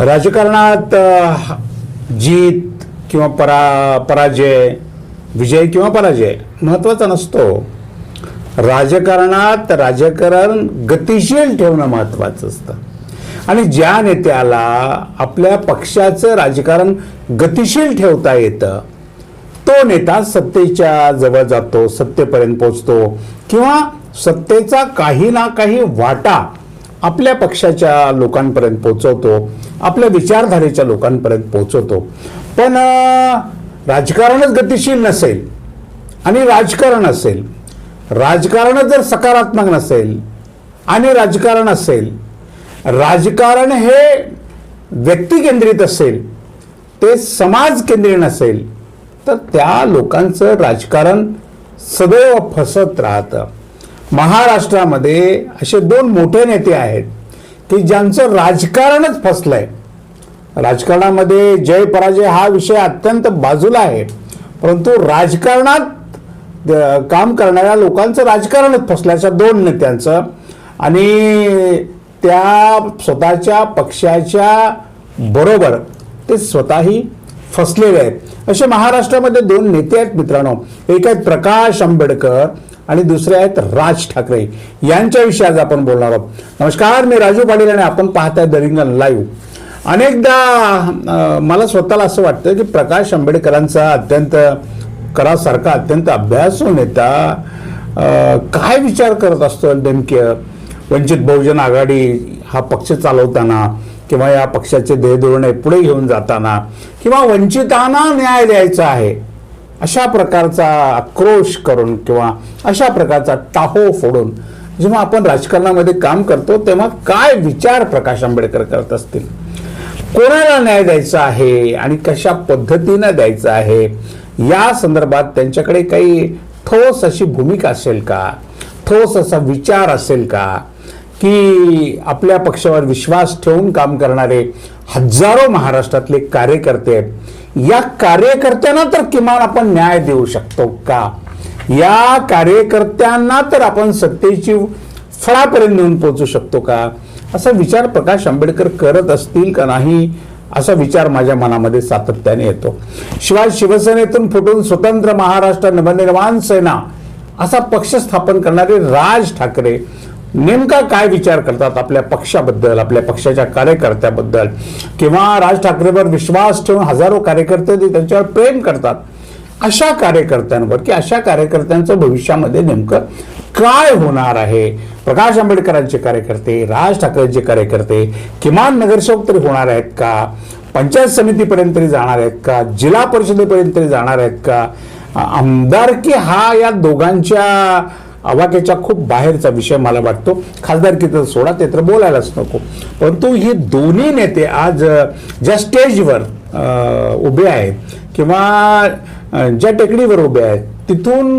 राजकारणात जीत किंवा परा पराजय विजय किंवा पराजय महत्त्वाचा नसतो. राजकारणात राजकारण गतिशील ठेवणं महत्त्वाचं असतं. आणि ज्या नेत्याला आपल्या पक्षाचं राजकारण गतिशील ठेवता येतं तो नेता सत्तेच्या जवळ जातो सत्तेपर्यंत पोचतो किंवा सत्तेचा काही ना काही वाटा आपल्या पक्षाच्या लोकांपर्यंत पोचवतो आपल्या विचारधारेच्या लोकांपर्यंत पोहोचवतो. पण राजकारणच गतिशील नसेल आणि राजकारण असेल राजकारण जर सकारात्मक नसेल आणि राजकारण असेल राजकारण हे व्यक्ती केंद्रित असेल ते समाज केंद्रित नसेल तर त्या लोकांचं राजकारण सदैव फसत राहतं. महाराष्ट्रामध्ये असे दोन मोठे नेते आहेत की ज्यांचं राजकारणच फसलं आहे राजकारणामध्ये जय पराजय हा विषय अत्यंत बाजूला आहे. परंतु राजकारणात काम करणाऱ्या लोकांचं राजकारणच फसल्याच्या दोन नेत्यांचं आणि त्या स्वतःच्या पक्षाच्या बरोबर ते स्वतःही फसलेले आहेत. असे महाराष्ट्रामध्ये दोन नेते आहेत मित्रांनो. एक आहेत प्रकाश आंबेडकर आणि दुसरे आहेत राज ठाकरे. यांच्याविषयी आज आपण बोलणार आहोत. नमस्कार मी राजू पाटील आणि आपण पाहताय द रिंगण लाईव्ह. अनेकदा मला स्वतःला असं वाटतं की प्रकाश आंबेडकरांचा अत्यंत करासारखा अत्यंत अभ्यासू नेता काय विचार करत असतो नेमकं? वंचित बहुजन आघाडी हा पक्ष चालवताना किंवा या पक्षाचे ध्येयधोरणे पुढे घेऊन जाताना किंवा वंचितांना न्याय द्यायचा आहे अशा प्रकारचा आक्रोश करून किंवा अशा प्रकारचा टाहो फोडून जेव्हा आपण राजकारणामध्ये काम करतो तेव्हा काय विचार प्रकाश आंबेडकर करत असतील? कोणाला न्याय द्यायचा आहे आणि कशा पद्धतीनं द्यायचा आहे या संदर्भात त्यांच्याकडे काही ठोस अशी भूमिका असेल का? ठोस असा विचार असेल का? की आपल्या पक्षावर विश्वास ठेवून काम करणारे हजारो महाराष्ट्रातले कार्यकर्ते आहेत या कार्यकर्त्यांना तर किमान आपण न्याय देऊ शकतो का? या कार्यकर्त्यांना तर आपण सत्तेची फळापर्यंत नेऊन पोहोचू शकतो का? असा विचार प्रकाश आंबेडकर करत असतील का नाही असा विचार माझ्या मनामध्ये सातत्याने येतो. शिवाय शिवसेनेतून फुटून स्वतंत्र महाराष्ट्र नवनिर्माण सेना असा पक्ष स्थापन करणारे राज ठाकरे नेमका काय विचार करतात आपल्या पक्षाबद्दल आपल्या पक्षाच्या कार्यकर्त्याबद्दल? किंवा राज ठाकरेवर विश्वास ठेवून हजारो कार्यकर्ते ते त्यांच्यावर प्रेम करतात? अशा कार्यकर्त्यांवर की अशा कार्यकर्त्यांचं भविष्यामध्ये नेमकं काय होणार आहे? प्रकाश आंबेडकरांचे कार्यकर्ते राज ठाकरेंचे कार्यकर्ते किमान नगरसेवक तरी होणार आहेत का? पंचायत समितीपर्यंत तरी जाणार आहेत का? जिल्हा परिषदेपर्यंत तरी जाणार आहेत का? आमदारकी हा या दोघांच्या अवाक्याच्या खूप बाहेरचा विषय मला वाटतो. खासदारकी तर सोडा ते तर बोलायलाच नको. परंतु हे दोन्ही नेते आज ज्या स्टेजवर उभे आहेत किंवा ज्या टेकडीवर उभे आहेत तिथून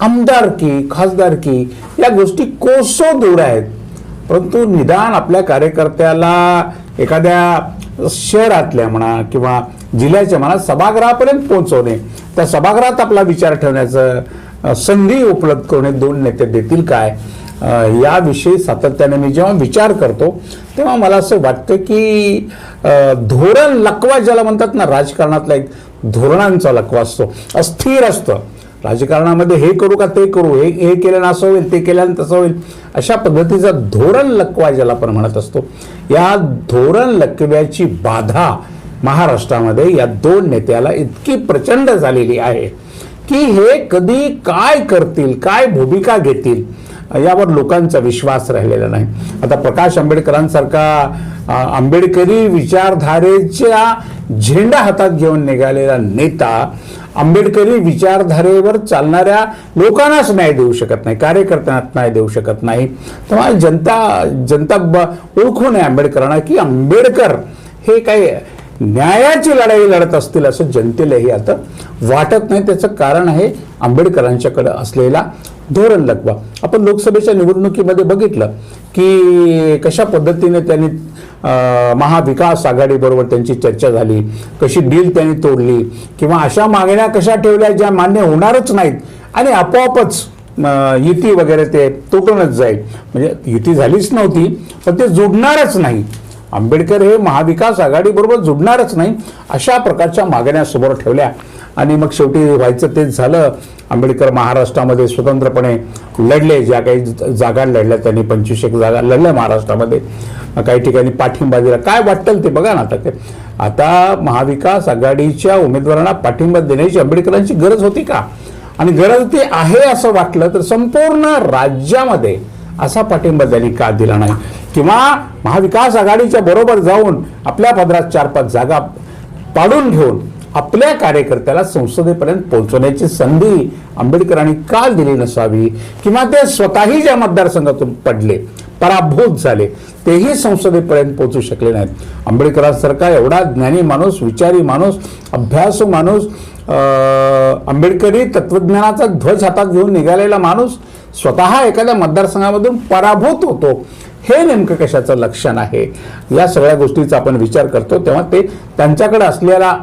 आमदारकी खासदारकी या गोष्टी कोसो दूर आहेत. परंतु निदान आपल्या कार्यकर्त्याला एखाद्या शहरातल्या म्हणा किंवा जिल्ह्याच्या म्हणा सभागृहापर्यंत पोहोचवणे त्या सभागृहात आपला विचार ठेवण्याचं संधी उपलब्ध करणे दोन नेते देतील काय याविषयी सातत्याने मी जेव्हा विचार करतो तेव्हा मला असं वाटतं की धोरण लकवा ज्याला म्हणतात ना राजकारणातला एक धोरणांचा लकवा असतो. अस्थिर असतं. राजकारणामध्ये हे करू का ते करू? हे हे केल्यानं असं होईल ते केल्यानं तसं होईल. अशा पद्धतीचा धोरण लकवा ज्याला आपण म्हणत असतो या धोरण लकव्याची बाधा महाराष्ट्रामध्ये या दोन नेत्याला इतकी प्रचंड झालेली आहे की हे कधी काय करतील काय भूमिका घेतील यावर लोकांचा विश्वास राहिलेला नाही. आता प्रकाश आंबेडकरांसारखा आंबेडकरी विचारधारेच्या झेंडा हातात घेऊन निघालेला नेता आंबेडकरी विचारधारेवर चालणाऱ्या लोकांनाच न्याय देऊ शकत नाही कार्यकर्त्यांना न्याय देऊ शकत नाही. तेव्हा जनता जनता ब- ओळखू नये आंबेडकरांना की आंबेडकर हे काही न्यायाची लढाई लढत असतील असं जनतेलाही आता वाटत नाही. त्याचं कारण आहे आंबेडकरांच्याकडे असलेला धोरण लकवा. आपण लोकसभेच्या निवडणुकीमध्ये बघितलं की कशा पद्धतीने त्यांनी महाविकास आघाडीबरोबर त्यांची चर्चा झाली. कशी डील त्यांनी तोडली किंवा अशा मागण्या कशा ठेवल्या ज्या मान्य होणारच नाहीत आणि आपोआपच युती वगैरे ते तुटूनच जाईल. म्हणजे युती झालीच नव्हती पण ते जुडणारच नाही. आंबेडकर हे महाविकास आघाडीबरोबर जुडणारच नाही अशा प्रकारच्या मागण्या समोर ठेवल्या. आणि मग शेवटी व्हायचं तेच झालं. आंबेडकर महाराष्ट्रामध्ये स्वतंत्रपणे लढले. ज्या काही जागा लढल्या त्यांनी पंचवीस एक जागा लढल्या महाराष्ट्रामध्ये. काही ठिकाणी पाठिंबा दिला काय वाटेल ते बघा ना आता आता महाविकास आघाडीच्या उमेदवारांना पाठिंबा देण्याची आंबेडकरांची गरज होती का? आणि गरज ती आहे असं वाटलं तर संपूर्ण राज्यामध्ये असा पाठिंबा त्यांनी का दिला नाही? किंवा महाविकास आघाडीच्या बरोबर जाऊन आपल्या पदरात चार पाच जागा पाडून घेऊन आपल्या कार्यकर्त्याला संसदेपर्यंत पोहोचवण्याची संधी आंबेडकरांनी का दिली नसावी? किंवा ते स्वतःही ज्या मतदारसंघातून पडले पराभूत झाले. तेही संसदेपर्यंत पोहोचू शकले नाहीत. आंबेडकरांसारखा एवढा ज्ञानी माणूस विचारी माणूस अभ्यासू माणूस आंबेडकरी तत्वज्ञानाचा ध्वज हातात घेऊन निघालेला माणूस स्वतः एखाद्या मतदारसंघामधून पराभूत होतो. हे नेमकं कशाचं लक्षण आहे? या सगळ्या गोष्टीचा आपण विचार करतो. तेव्हा ते त्यांच्याकडे असलेला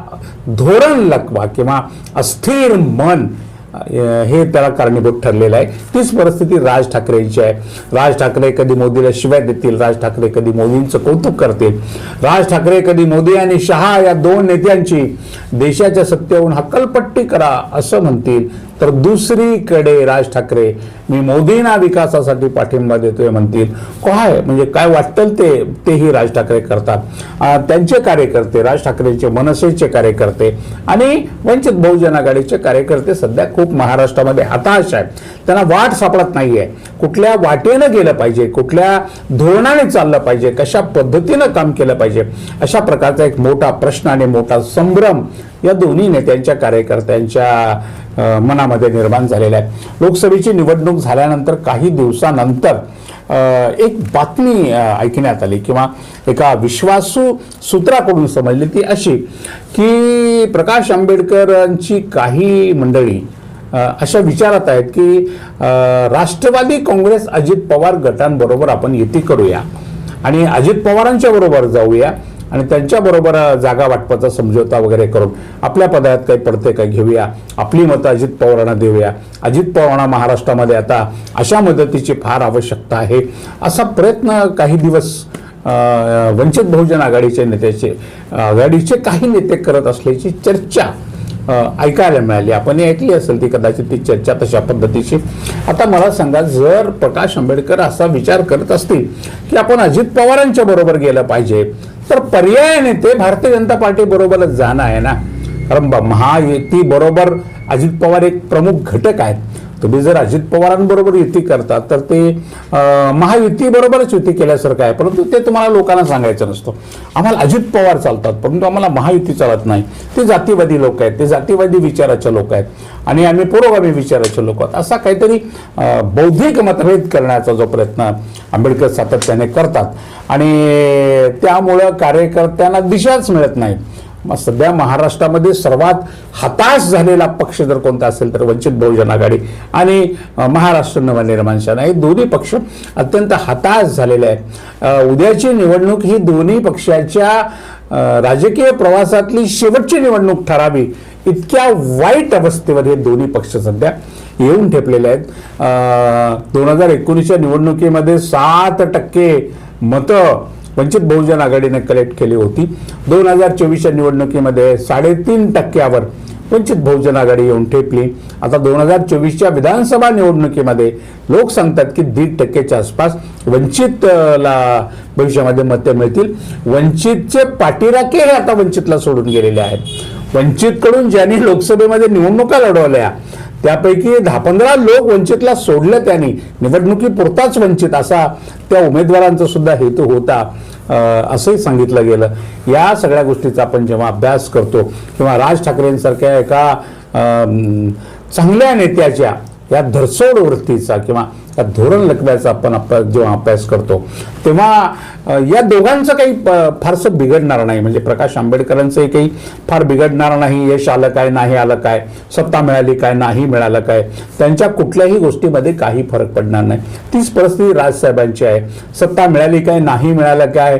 धोरण लकवा किंवा अस्थिर मन हे त्याला कारणीभूत ठरलेलं आहे. तीच परिस्थिती राज ठाकरेंची आहे. राज ठाकरे कधी मोदीला शिवाय देतील? राज ठाकरे कधी मोदींचं कौतुक करतील? राज ठाकरे कधी मोदी आणि शहा या दोन नेत्यांची देशाच्या सत्तेवरून हक्कलपट्टी करा असं म्हणतील? तर दुसरीकडे राज ठाकरे मी मोदींना विकासासाठी पाठिंबा देतोय म्हणतील. काय? म्हणजे काय वाटतं ते? तेही राज ठाकरे करतात. त्यांचे कार्यकर्ते राज ठाकरेंचे मनसेचे कार्यकर्ते आणि वंचित बहुजन आघाडीचे कार्यकर्ते सध्या खूप महाराष्ट्रामध्ये हताश आहेत. त्यांना वाट सापडत नाहीये. कुठल्या वाटेनं गेलं पाहिजे? कुठल्या धोरणाने चाललं पाहिजे? कशा पद्धतीनं काम केलं पाहिजे? अशा प्रकारचा एक मोठा प्रश्न आणि मोठा संभ्रम या दोन्ही नेत्यांच्या कार्यकर्त्यांच्या मनामध्ये निर्माण झालेल्या आहे. लोकसभेची निवडणूक झाल्यानंतर काही दिवसानंतर एक बातमी ऐकण्यात आली किंवा एका विश्वासू सूत्राकडून समजली ती अशी की प्रकाश आंबेडकरांची काही मंडळी अशा विचारात आहेत की राष्ट्रवादी काँग्रेस अजित पवार गटांबरोबर आपण युती करूया आणि अजित पवारांच्या बरोबर जाऊया. आणि त्यांच्याबरोबर जागा वाटपाचा समझोता वगैरे करून आपल्या पदात काही पडते काय घेऊया. आपली मतं अजित पवारांना देऊया. अजित पवारांना महाराष्ट्रामध्ये आता अशा मदतीची फार आवश्यकता आहे. असा प्रयत्न काही दिवस वंचित बहुजन आघाडीचे नेत्याचे आघाडीचे काही नेते करत असल्याची चर्चा ऐकायला मिळाली. आपण ऐकली असेल ती कदाचित ती चर्चा तशा पद्धतीची. आता मला सांगा जर प्रकाश आंबेडकर असा विचार करत असतील की आपण अजित पवारांच्या बरोबर गेलं पाहिजे तर पर्यायाने ते भारतीय जनता पार्टी बरोबरच जाणं आहे ना. कारण महायुती बरोबर अजित पवार एक प्रमुख घटक आहेत. तुम्ही जर अजित पवारांबरोबर युती करता तर ते महायुतीबरोबरच युती केल्यासारखं आहे. परंतु ते तुम्हाला लोकांना सांगायचं नसतं. आम्हाला अजित पवार चालतात परंतु आम्हाला महायुती चालत नाही. ते जातीवादी लोक आहेत ते जातीवादी विचाराचे लोक आहेत. आणि आम्ही पुरोगामी विचाराचे लोक आहोत. असा काहीतरी बौद्धिक मतभेद करण्याचा जो प्रयत्न आंबेडकर सातत्याने करतात. आणि त्यामुळं कार्यकर्त्यांना दिशाच मिळत नाही मग सध्या महाराष्ट्रामध्ये सर्वात हताश झालेला पक्ष जर कोणता असेल तर वंचित बहुजन आघाडी आणि महाराष्ट्र नवनिर्माण सेना. हे दोन्ही पक्ष अत्यंत हताश झालेले आहे उद्याची निवडणूक ही दोन्ही पक्षाच्या राजकीय प्रवासातली शेवटची निवडणूक ठरावी इतक्या वाईट अवस्थेवर हे दोन्ही पक्ष सध्या येऊन ठेपलेले आहेत. दोन हजार एकोणीसच्या निवडणुकीमध्ये सात टक्के मतं वंचित बहुजन आघाडीने कलेक्ट केली होती. दोन हजार चोवीसच्या निवडणुकीमध्ये साडेतीन टक्क्यावर वंचित बहुजन आघाडी येऊन ठेपली. आता दोन हजार चोवीसच्या विधानसभा निवडणुकीमध्ये लोक सांगतात की दीड टक्क्याच्या आसपास वंचित ला भविष्यामध्ये मतं मिळतील. वंचितचे पाठीराखे हे आता वंचितला सोडून गेलेले आहेत. वंचितकडून ज्यांनी लोकसभेमध्ये निवडणुका लढवल्या त्यापैकी दहा पंधरा लोक वंचितला सोडलं त्यांनी. निवडणुकीपुरताच वंचित असा त्या उमेदवारांचा सुद्धा हेतू होता असंही सांगितलं गेलं. या सगळ्या गोष्टीचा आपण जेव्हा अभ्यास करतो किंवा राज ठाकरेंसारख्या एका चांगल्या नेत्याच्या या धरसोड वृत्तीचा किंवा धोरण लकव्याचा आपण जेव्हा अभ्यास करतो तेव्हा या दोघांचं काही फारसं बिघडणार नाही. म्हणजे प्रकाश आंबेडकरांचंही काही फार बिघडणार नाही. यश आलं काय नाही आलं काय सत्ता मिळाली काय नाही मिळालं काय त्यांच्या कुठल्याही गोष्टीमध्ये काही फरक पडणार नाही. तीच परिस्थिती राजसाहेबांची आहे. सत्ता मिळाली काय नाही मिळालं काय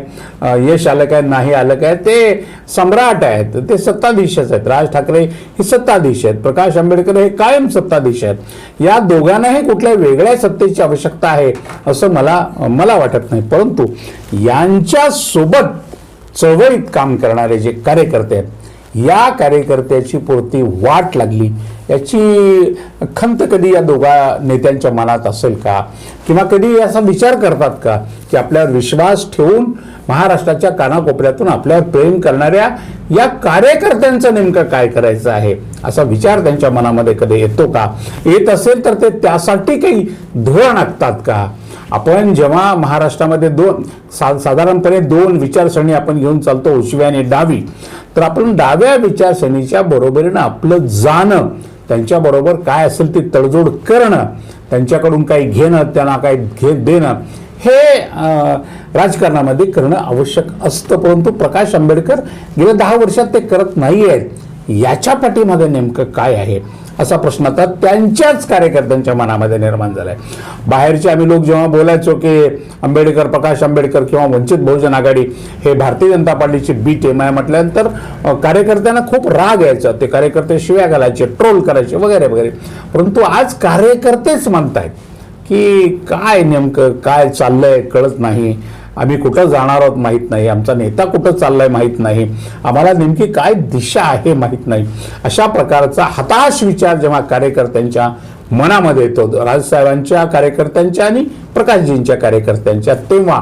यश आलं काय नाही आलं काय ते सम्राट आहेत. ते सत्ताधीशच आहेत. राज ठाकरे हे सत्ताधीश आहेत. प्रकाश आंबेडकर हे कायम सत्ताधीश आहेत. या दोघांनाही कुठल्या वेगळ्या सत्ता सत्तेची आवश्यकता आहे असं मला मला वाटत नाही. परंतु यांच्यासोबत चळवळीत काम करणारे जे कार्यकर्ते आहेत या कार्यकर्त्याची पुरती वाट लागली. याची खंत कधी या दोघा नेत्यांच्या मनात असेल का? किंवा कधी असा विचार करतात का की आपल्यावर विश्वास ठेवून महाराष्ट्राच्या कानाकोपऱ्यातून आपल्यावर प्रेम करणाऱ्या या कार्यकर्त्यांचं नेमकं काय करायचं आहे? असा विचार त्यांच्या मनामध्ये कधी येतो का? येत असेल तर ते त्यासाठी काही धोरण आखतात का? आपण जेव्हा महाराष्ट्रामध्ये दोन सा साधारणपणे दोन विचारसरणी आपण घेऊन चालतो उजवी आणि डावी तर आपण डाव्या विचारसरणीच्या बरोबरीनं आपलं जाणं त्यांच्याबरोबर काय असेल ती तडजोड करणं त्यांच्याकडून काही घेणं त्यांना काही घे देणं हे राजकारणामध्ये करणं आवश्यक असतं. परंतु प्रकाश आंबेडकर गेल्या दहा वर्षात ते करत नाही आहेत याच्या पाठीमध्ये नेमकं काय आहे असा प्रश्न आता त्यांच्याच कार्यकर्त्यांच्या मनामध्ये निर्माण झालाय. बाहेरचे आम्ही लोक जेव्हा बोलायचो की आंबेडकर प्रकाश आंबेडकर किंवा वंचित बहुजन आघाडी हे भारतीय जनता पार्टीची बी टीम आहे म्हटल्यानंतर कार्यकर्त्यांना खूप राग यायचा. ते कार्यकर्ते शिव्या घालायचे ट्रोल करायचे वगैरे वगैरे. परंतु आज कार्यकर्तेच म्हणतायत की काय नेमकं काय चाललंय कळत नाही. आम्ही कुठं जाणार आहोत माहीत नाही. आमचा नेता कुठं चाललाय माहीत नाही. आम्हाला नेमकी काय दिशा आहे माहीत नाही. अशा प्रकारचा हताश विचार जेव्हा कार्यकर्त्यांच्या मनामध्ये येतो राजसाहेबांच्या कार्यकर्त्यांच्या आणि प्रकाशजींच्या कार्यकर्त्यांच्या तेव्हा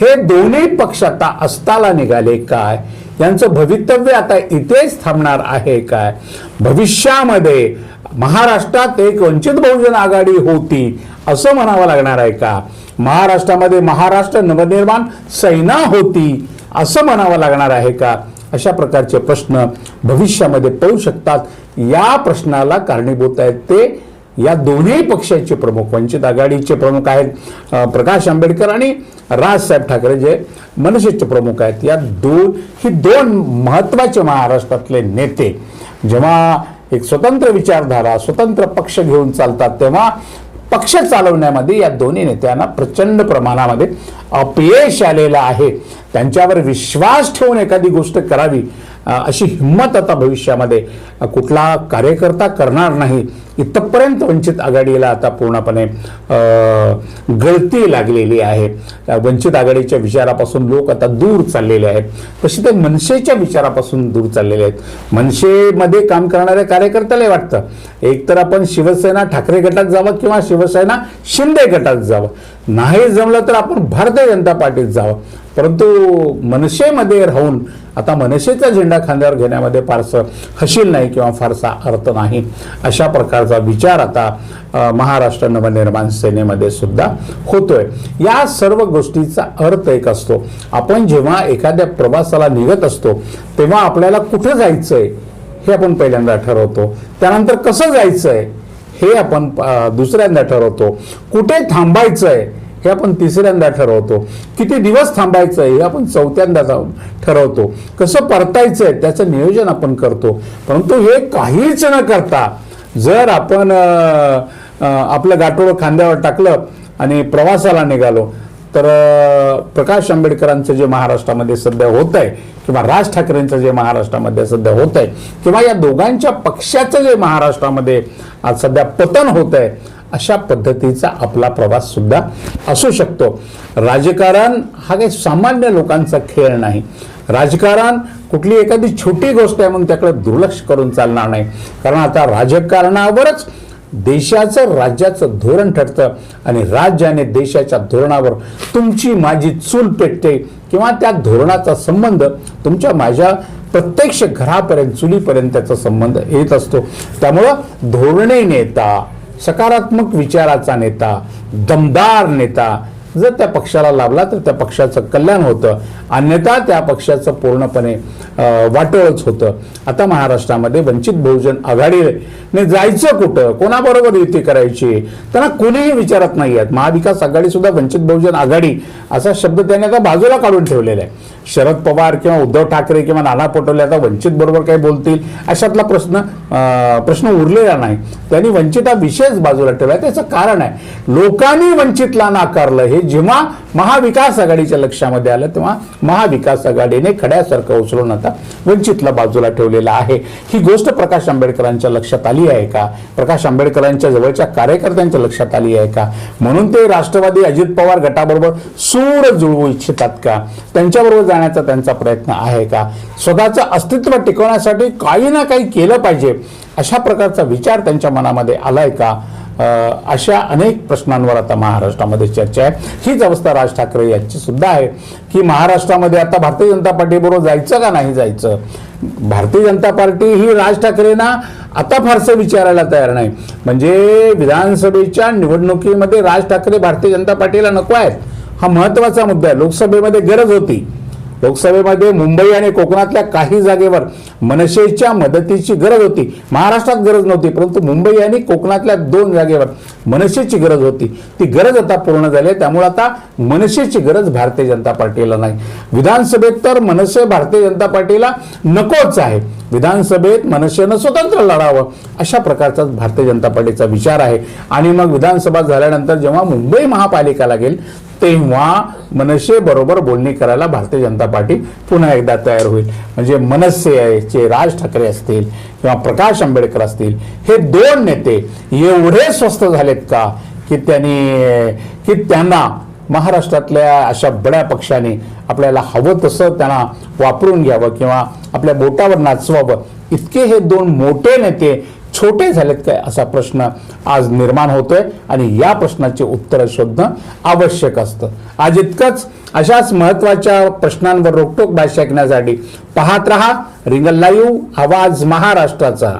हे दोन्ही पक्ष आता अस्ताला निघाले काय? यांचं भवितव्य आता इथेच थांबणार आहे काय? भविष्यामध्ये महाराष्ट्रात एक वंचित बहुजन आघाडी होती असं म्हणावं लागणार आहे का? महाराष्ट्रामध्ये महाराष्ट्र नवनिर्माण सेना होती असं म्हणावं लागणार आहे का? अशा प्रकारचे प्रश्न भविष्यामध्ये पडू शकतात. या प्रश्नाला कारणीभूत आहेत ते. या दोन्ही पक्षाचे प्रमुख वंचित आघाडीचे प्रमुख आहेत प्रकाश आंबेडकर आणि राजसाहेब ठाकरे जे मनसेचे प्रमुख आहेत. या दोन ही दोन महत्त्वाचे महाराष्ट्रातले नेते. जेव्हा एक स्वतंत्र विचारधारा स्वतंत्र पक्ष घेऊन चालतात तेव्हा पक्ष चालवण्यामध्ये या दोन्ही नेत्यांना प्रचंड प्रमाणामध्ये अपयश आलेलं आहे. त्यांच्यावर विश्वास ठेवून एखादी गोष्ट करावी अशी हिंमत आता भविष्यामध्ये कुठला कार्यकर्ता करणार नाही इथपर्यंत वंचित आघाडीला आता पूर्णपणे गळती लागलेली आहे. वंचित आघाडीच्या विचारापासून लोक आता दूर चाललेले आहेत. तसे ते मनसेच्या विचारापासून दूर चाललेले आहेत. मनसेमध्ये काम करणाऱ्या कार्यकर्त्याला वाटतं एक तर आपण शिवसेना ठाकरे गटात जावं किंवा शिवसेना शिंदे गटात जावं. नाही जमलं तर आपण भारतीय जनता पार्टीत जावं. परंतु मनसेमध्ये राहून आता मनसेचा झेंडा खांद्यावर घेण्यामध्ये फारसं हशील नाही किंवा फारसा अर्थ नाही. अशा प्रकारचा विचार आता महाराष्ट्र नवनिर्माण सेनेमध्ये सुद्धा होतोय. या सर्व गोष्टीचा अर्थ एक असतो. आपण जेव्हा एखाद्या प्रवासाला निघत असतो तेव्हा आपल्याला कुठं जायचं आहे हे आपण पहिल्यांदा ठरवतो. त्यानंतर कसं जायचं आहे हे आपण दुसऱ्यांदा ठरवतो. कुठे थांबायचं आहे हे आपण तिसऱ्यांदा ठरवतो. किती दिवस थांबायचं आहे हे आपण चौथ्यांदा जाऊन ठरवतो. कसं परतायचं आहे त्याचं नियोजन आपण करतो. परंतु हे काहीच न करता जर आपण आपलं गाठोडं खांद्यावर टाकलं आणि प्रवासाला निघालो तर प्रकाश आंबेडकरांचं जे महाराष्ट्रामध्ये सध्या होत आहे किंवा राज ठाकरेंचं जे महाराष्ट्रामध्ये सध्या होत आहे किंवा या दोघांच्या पक्षाचं जे महाराष्ट्रामध्ये आज सध्या पतन होत आहे अशा पद्धतीचा आपला प्रवास सुद्धा असू शकतो. राजकारण हा काही सामान्य लोकांचा खेळ नाही. राजकारण कुठली एखादी छोटी गोष्ट आहे म्हणून त्याकडे दुर्लक्ष करून चालणार नाही. कारण आता राजकारणावरच देशाचं राज्याचं धोरण ठरतं आणि राज्य आणि देशाच्या धोरणावर तुमची माझी चूल पेटते किंवा त्या धोरणाचा संबंध तुमच्या माझ्या प्रत्यक्ष घरापर्यंत चुलीपर्यंत त्याचा संबंध येत असतो. त्यामुळं धोरणे नेता सकारात्मक विचाराचा नेता दमदार नेता जर त्या पक्षाला लाभला तर त्या पक्षाचं कल्याण होतं. अन्यथा त्या पक्षाचं पूर्णपणे वाटोळच होतं. आता महाराष्ट्रामध्ये वंचित बहुजन आघाडीने जायचं कुठं? कोणाबरोबर युती करायची? त्यांना कोणीही विचारत नाही आहेत महाविकास आघाडी सुद्धा वंचित बहुजन आघाडी असा शब्द त्याने आता बाजूला काढून ठेवलेला आहे. शरद पवार किंवा उद्धव ठाकरे किंवा नाना पटोले आता वंचित बरोबर काही बोलतील अशातला प्रश्न प्रश्न उरलेला नाही. त्यांनी वंचित हा विशेष बाजूला ठेवला त्याचं कारण आहे लोकांनी वंचितला नाकारलं. हे जेव्हा महाविकास आघाडीच्या लक्षामध्ये आलं तेव्हा महाविकास आघाडीने खड्यासारखं उचलून आता वंचितला बाजूला ठेवलेलं आहे. ही गोष्ट प्रकाश आंबेडकरांच्या लक्षात आली आहे का? प्रकाश आंबेडकरांच्या जवळच्या कार्यकर्त्यांच्या लक्षात आली आहे का? म्हणून ते राष्ट्रवादी अजित पवार गटाबरोबर सूर जुळवू इच्छितात का? त्यांच्याबरोबर जाण्याचा त्यांचा प्रयत्न आहे का? स्वतःचं अस्तित्व टिकवण्यासाठी काही ना काही केलं पाहिजे. अशा प्रकारचा विचार त्यांच्या मनामध्ये आलाय का? अशा अनेक प्रश्नांवर आता महाराष्ट्रामध्ये चर्चा आहे. हीच अवस्था राज ठाकरे यांची सुद्धा आहे की महाराष्ट्रामध्ये आता भारतीय जनता पार्टीबरोबर जायचं का नाही जायचं? भारतीय जनता पार्टी ही राज ठाकरेंना आता फारसं विचारायला तयार नाही. म्हणजे विधानसभेच्या निवडणुकीमध्ये राज ठाकरे भारतीय जनता पार्टीला नको आहेत. हा महत्त्वाचा मुद्दा आहे. लोकसभेमध्ये गरज होती. लोकसभेमध्ये मुंबई आणि कोकणातल्या काही जागेवर मनसेच्या मदतीची गरज होती. महाराष्ट्रात गरज नव्हती परंतु मुंबई आणि कोकणातल्या दोन जागेवर मनसेची गरज होती. ती गरज आता पूर्ण झाली आहे. त्यामुळे आता मनसेची गरज भारतीय जनता पार्टीला नाही. विधानसभेत तर मनसे भारतीय जनता पार्टीला नकोच आहे. विधानसभेत मनसेनं स्वतंत्र लढावं अशा प्रकारचा भारतीय जनता पार्टीचा विचार आहे. आणि मग विधानसभा झाल्यानंतर जेव्हा मुंबई महापालिका लागेल तेव्हा मनसे बरोबर बोलणी करायला भारतीय जनता पार्टी पुन्हा एकदा तयार होईल. म्हणजे मनसेचे राज ठाकरे असतील किंवा प्रकाश आंबेडकर असतील हे दोन नेते एवढे स्वस्त झालेत का की त्यांनी की त्यांना महाराष्ट्रातल्या अशा बड्या पक्षाने आपल्याला हवं तसं त्यांना वापरून घ्यावं किंवा आपल्या बोटावर नाचवावं इतके हे दोन मोठे नेते छोटे झालेत काय असा प्रश्न आज निर्माण होतोय आणि या प्रश्नाचे उत्तर शोधणं आवश्यक असतं. आज इतकंच. अशाच महत्त्वाच्या प्रश्नांवर रोकटोक भाष्य ऐकण्यासाठी पाहत रहा. रिंगल लाईव्ह आवाज महाराष्ट्राचा.